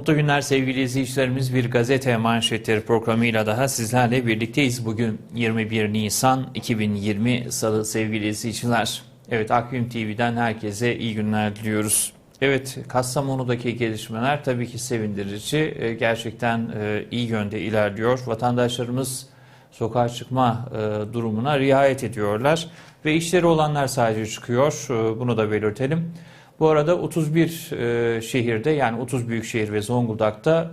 Mutlu günler sevgili izleyicilerimiz. Bir gazete manşetleri programıyla daha sizlerle birlikteyiz. Bugün 21 Nisan 2020 Salı sevgili izleyiciler. Evet Akgün TV'den herkese iyi günler diliyoruz. Evet Kastamonu'daki gelişmeler tabii ki sevindirici. E, Gerçekten e, iyi yönde ilerliyor. Vatandaşlarımız sokağa çıkma e, durumuna riayet ediyorlar. Ve işleri olanlar sadece çıkıyor. Bunu da belirtelim. Bu arada 31 e, şehirde yani 30 büyük şehir ve Zonguldak'ta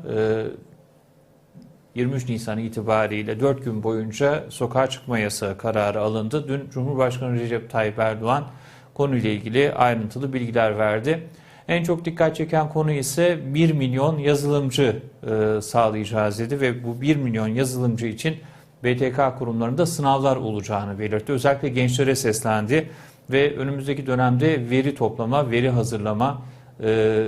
e, 23 Nisan itibariyle 4 gün boyunca sokağa çıkma yasağı kararı alındı. Dün Cumhurbaşkanı Recep Tayyip Erdoğan konuyla ilgili ayrıntılı bilgiler verdi. En çok dikkat çeken konu ise 1 milyon yazılımcı e, sağlayacağız dedi ve bu 1 milyon yazılımcı için BTK kurumlarında sınavlar olacağını belirtti. Özellikle gençlere seslendi ve önümüzdeki dönemde veri toplama, veri hazırlama, e,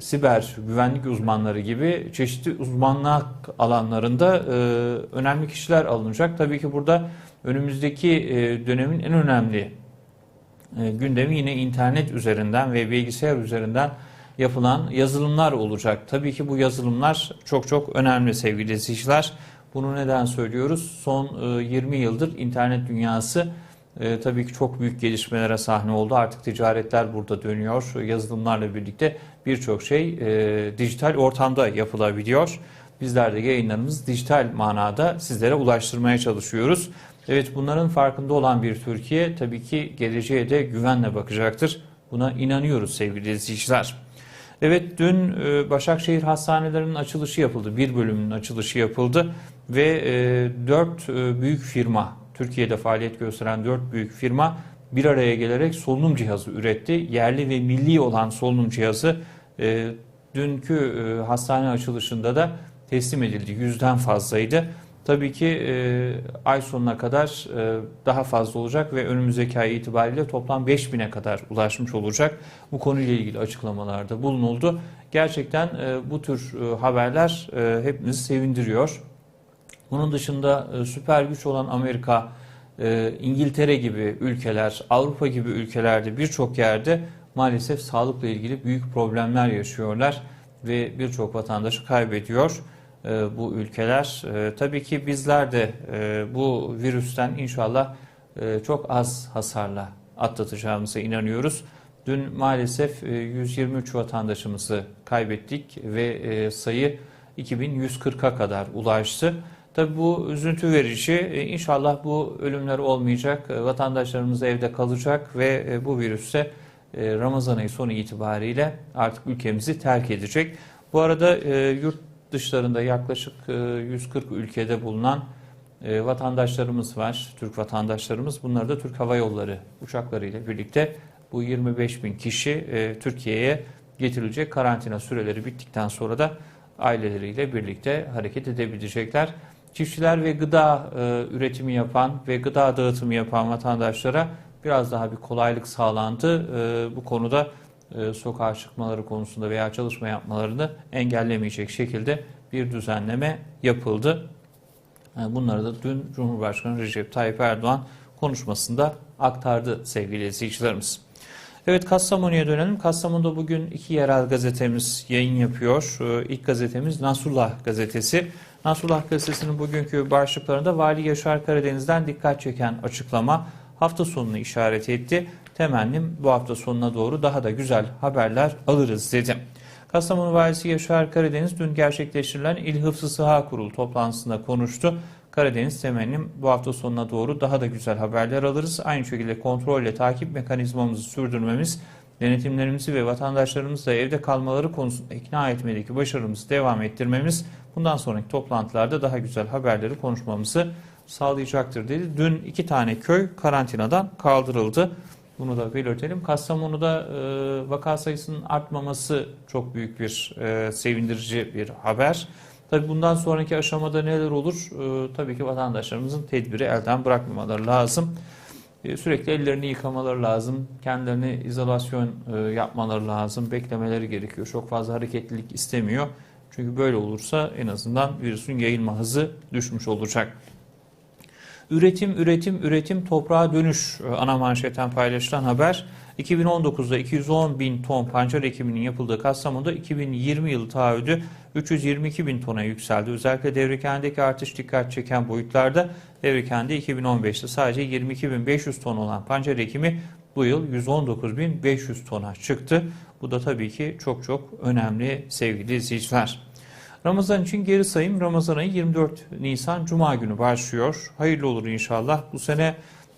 siber güvenlik uzmanları gibi çeşitli uzmanlık alanlarında e, önemli kişiler alınacak. Tabii ki burada önümüzdeki e, dönemin en önemli e, gündemi yine internet üzerinden ve bilgisayar üzerinden yapılan yazılımlar olacak. Tabii ki bu yazılımlar çok çok önemli sevgili izleyiciler. Bunu neden söylüyoruz? Son e, 20 yıldır internet dünyası e, tabii ki çok büyük gelişmelere sahne oldu. Artık ticaretler burada dönüyor. Yazılımlarla birlikte birçok şey e, dijital ortamda yapılabiliyor. Bizler de yayınlarımızı dijital manada sizlere ulaştırmaya çalışıyoruz. Evet bunların farkında olan bir Türkiye tabii ki geleceğe de güvenle bakacaktır. Buna inanıyoruz sevgili izleyiciler. Evet dün e, Başakşehir hastanelerinin açılışı yapıldı. Bir bölümünün açılışı yapıldı ve e, dört e, büyük firma, Türkiye'de faaliyet gösteren dört büyük firma bir araya gelerek solunum cihazı üretti. Yerli ve milli olan solunum cihazı e, dünkü e, hastane açılışında da teslim edildi. Yüzden fazlaydı. Tabii ki e, ay sonuna kadar e, daha fazla olacak ve önümüzdeki ay itibariyle toplam 5000'e kadar ulaşmış olacak. Bu konuyla ilgili açıklamalarda bulunuldu. Gerçekten e, bu tür e, haberler e, hepimizi sevindiriyor. Bunun dışında e, süper güç olan Amerika, e, İngiltere gibi ülkeler, Avrupa gibi ülkelerde birçok yerde maalesef sağlıkla ilgili büyük problemler yaşıyorlar ve birçok vatandaşı kaybediyor e, bu ülkeler. Tabii ki bizler de bu virüsten inşallah çok az hasarla atlatacağımıza inanıyoruz. Dün maalesef e, 123 vatandaşımızı kaybettik ve sayı 2140'a kadar ulaştı. Tabii bu üzüntü verici. E, İnşallah bu ölümler olmayacak. E, Vatandaşlarımız evde kalacak ve e, bu virüse Ramazan ayı sonu itibariyle artık ülkemizi terk edecek. Bu arada yurt dışlarında yaklaşık e, 140 ülkede bulunan vatandaşlarımız var, Türk vatandaşlarımız. Bunlar da Türk Hava Yolları uçaklarıyla birlikte bu 25 bin kişi Türkiye'ye getirilecek. Karantina süreleri bittikten sonra da aileleriyle birlikte hareket edebilecekler. Çiftçiler ve gıda e, üretimi yapan ve gıda dağıtımı yapan vatandaşlara biraz daha bir kolaylık sağlandı. E, bu konuda e, sokağa çıkmaları konusunda veya çalışma yapmalarını engellemeyecek şekilde bir düzenleme yapıldı. E, Bunları da dün Cumhurbaşkanı Recep Tayyip Erdoğan konuşmasında aktardı sevgili izleyicilerimiz. Evet Kastamonu'ya dönelim. Kastamonu'da bugün iki yerel gazetemiz yayın yapıyor. Ee, İlk gazetemiz Nasrullah gazetesi. Nasrullah gazetesinin bugünkü başlıklarında Vali Yaşar Karadeniz'den dikkat çeken açıklama hafta sonunu işaret etti. Temennim bu hafta sonuna doğru daha da güzel haberler alırız dedi. Kastamonu Valisi Yaşar Karadeniz dün gerçekleştirilen İl Hıfzı Sıha Kurulu toplantısında konuştu. Karadeniz temennim bu hafta sonuna doğru daha da güzel haberler alırız. Aynı şekilde kontrol ile takip mekanizmamızı sürdürmemiz, denetimlerimizi ve vatandaşlarımızla evde kalmaları konusunda ikna etmedeki başarımızı devam ettirmemiz bundan sonraki toplantılarda daha güzel haberleri konuşmamızı sağlayacaktır dedi. Dün iki tane köy karantinadan kaldırıldı. Bunu da belirtelim. Kastamonu'da e, vaka sayısının artmaması çok büyük bir e, sevindirici bir haber. Tabii bundan sonraki aşamada neler olur? E, tabii ki vatandaşlarımızın tedbiri elden bırakmamaları lazım. E, sürekli ellerini yıkamaları lazım. Kendilerini izolasyon e, yapmaları lazım. Beklemeleri gerekiyor. Çok fazla hareketlilik istemiyor. Çünkü böyle olursa en azından virüsün yayılma hızı düşmüş olacak. Üretim, üretim, üretim, toprağa dönüş e, ana manşetten paylaşılan haber. 2019'da 210 bin ton pancar ekiminin yapıldığı Kastamonu'da 2020 yılı taahhüdü 322 bin tona yükseldi. Özellikle Devreken'deki artış dikkat çeken boyutlarda Devreken'de 2015'te sadece 22.500 ton olan pancar ekimi bu yıl 119.500 tona çıktı. Bu da tabii ki çok çok önemli sevgili izleyiciler. Ramazan için geri sayım Ramazan ayı 24 Nisan Cuma günü başlıyor. Hayırlı olur inşallah. Bu sene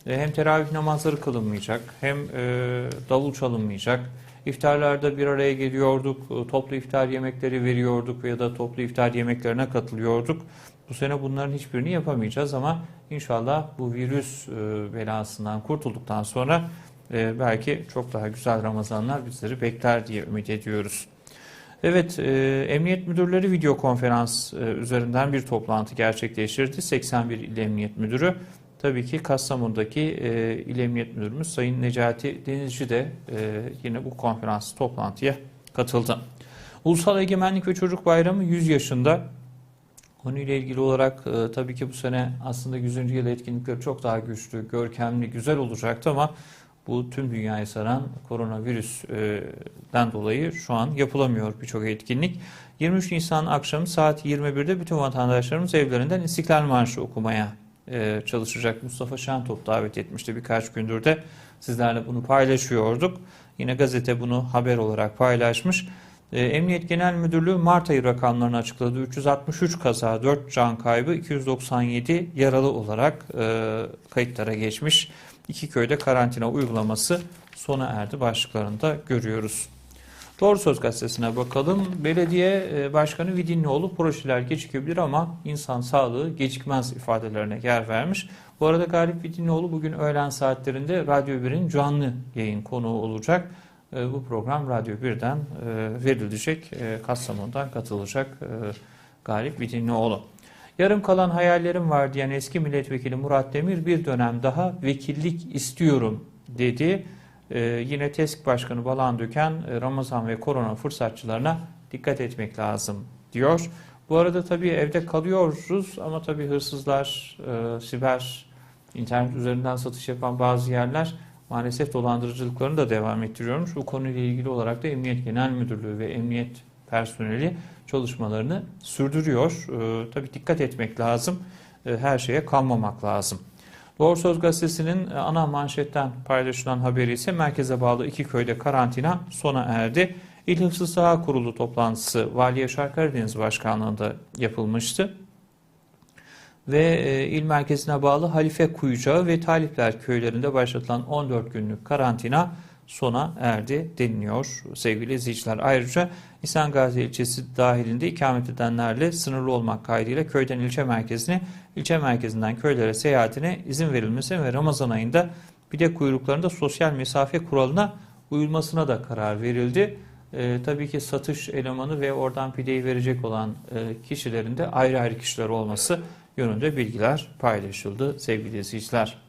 e, hem teravih namazları kılınmayacak hem e, davul çalınmayacak. İftarlarda bir araya geliyorduk, e, toplu iftar yemekleri veriyorduk ya da toplu iftar yemeklerine katılıyorduk. Bu sene bunların hiçbirini yapamayacağız ama inşallah bu virüs e, belasından kurtulduktan sonra e, belki çok daha güzel Ramazanlar bizleri bekler diye ümit ediyoruz. Evet, Emniyet Müdürleri video konferans üzerinden bir toplantı gerçekleştirdi. 81 İl Emniyet Müdürü. Tabii ki Kastamonu'daki e, İl Emniyet Müdürümüz Sayın Necati Denizci de e, yine bu konferans toplantıya katıldı. Ulusal Egemenlik ve Çocuk Bayramı 100 yaşında. Konuyla ilgili olarak e, tabii ki bu sene aslında 100. yıl etkinlikleri çok daha güçlü, görkemli, güzel olacaktı ama bu tüm dünyayı saran koronavirüsten dolayı şu an yapılamıyor birçok etkinlik. 23 Nisan akşamı saat 21'de bütün vatandaşlarımız evlerinden İstiklal Marşı okumaya e, çalışacak. Mustafa Şentop davet etmişti birkaç gündür de sizlerle bunu paylaşıyorduk. Yine gazete bunu haber olarak paylaşmış. E, Emniyet Genel Müdürlüğü Mart ayı rakamlarını açıkladı. 363 kaza, 4 can kaybı, 297 yaralı olarak e, kayıtlara geçmiş. İki köyde karantina uygulaması sona erdi başlıklarında görüyoruz. Doğru Söz Gazetesi'ne bakalım. Belediye e, Başkanı Vidinlioğlu projeler gecikebilir ama insan sağlığı gecikmez ifadelerine yer vermiş. Bu arada Galip Vidinlioğlu bugün öğlen saatlerinde Radyo 1'in canlı yayın konuğu olacak. E, Bu program Radyo 1'den e, verilecek. Kastamonu'dan katılacak Galip Vidinlioğlu. Yarım kalan hayallerim var diyen eski milletvekili Murat Demir bir dönem daha vekillik istiyorum dedi. Ee, yine TESK Başkanı Balan Döken Ramazan ve korona fırsatçılarına dikkat etmek lazım diyor. Bu arada tabii evde kalıyoruz ama tabii hırsızlar, e, siber, internet üzerinden satış yapan bazı yerler maalesef dolandırıcılıklarını da devam ettiriyormuş. Bu konuyla ilgili olarak da Emniyet Genel Müdürlüğü ve Emniyet personeli çalışmalarını sürdürüyor. Ee, tabii dikkat etmek lazım. Ee, her şeye kanmamak lazım. Doğru Söz Gazetesi'nin e, ana manşetten paylaşılan haberi ise merkeze bağlı iki köyde karantina sona erdi. İl Hıfzı Kurulu toplantısı Vali Yaşar Karadeniz Başkanlığı'nda yapılmıştı. Ve e, il merkezine bağlı Halife Kuyucağı ve Talipler köylerinde başlatılan 14 günlük karantina sona erdi deniliyor sevgili izleyiciler. Ayrıca İhsan Gazi ilçesi dahilinde ikamet edenlerle sınırlı olmak kaydıyla köyden ilçe merkezine, ilçe merkezinden köylere seyahatine izin verilmesi ve Ramazan ayında pide kuyruklarında sosyal mesafe kuralına uyulmasına da karar verildi. Ee, tabii ki satış elemanı ve oradan pideyi verecek olan e, kişilerin de ayrı ayrı kişiler olması yönünde bilgiler paylaşıldı sevgili izleyiciler.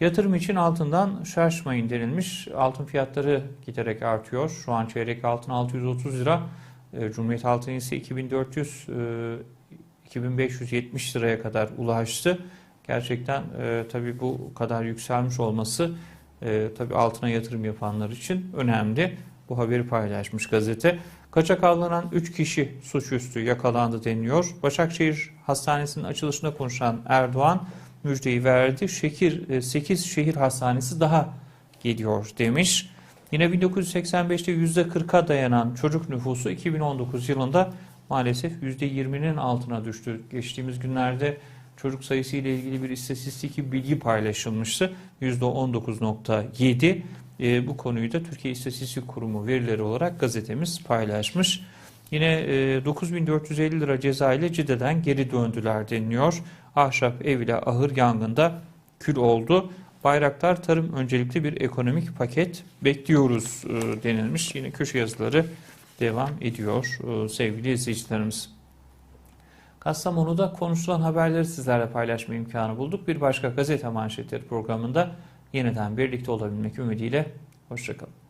Yatırım için altından şaşmayın denilmiş. Altın fiyatları giderek artıyor. Şu an çeyrek altın 630 lira. E, Cumhuriyet altın ise 2400 2570 liraya kadar ulaştı. Gerçekten e, tabii bu kadar yükselmiş olması e, tabii altına yatırım yapanlar için önemli. Bu haberi paylaşmış gazete. Kaçak avlanan 3 kişi suçüstü yakalandı deniliyor. Başakşehir Hastanesi'nin açılışında konuşan Erdoğan müjdeyi verdi. Şehir, 8 şehir hastanesi daha geliyor demiş. Yine 1985'te %40'a dayanan çocuk nüfusu 2019 yılında maalesef %20'nin altına düştü. Geçtiğimiz günlerde çocuk sayısı ile ilgili bir istatistik bilgi paylaşılmıştı. %19.7. E, bu konuyu da Türkiye İstatistik Kurumu verileri olarak gazetemiz paylaşmış. Yine e, 9450 lira ceza ile Cide'den geri döndüler deniliyor. Ahşap ev ile ahır yangında kül oldu. Bayraktar tarım öncelikli bir ekonomik paket bekliyoruz e, denilmiş. Yine köşe yazıları devam ediyor e, sevgili izleyicilerimiz. Kastamonu'da konuşulan haberleri sizlerle paylaşma imkanı bulduk. Bir başka gazete manşetleri programında yeniden birlikte olabilmek ümidiyle. Hoşçakalın.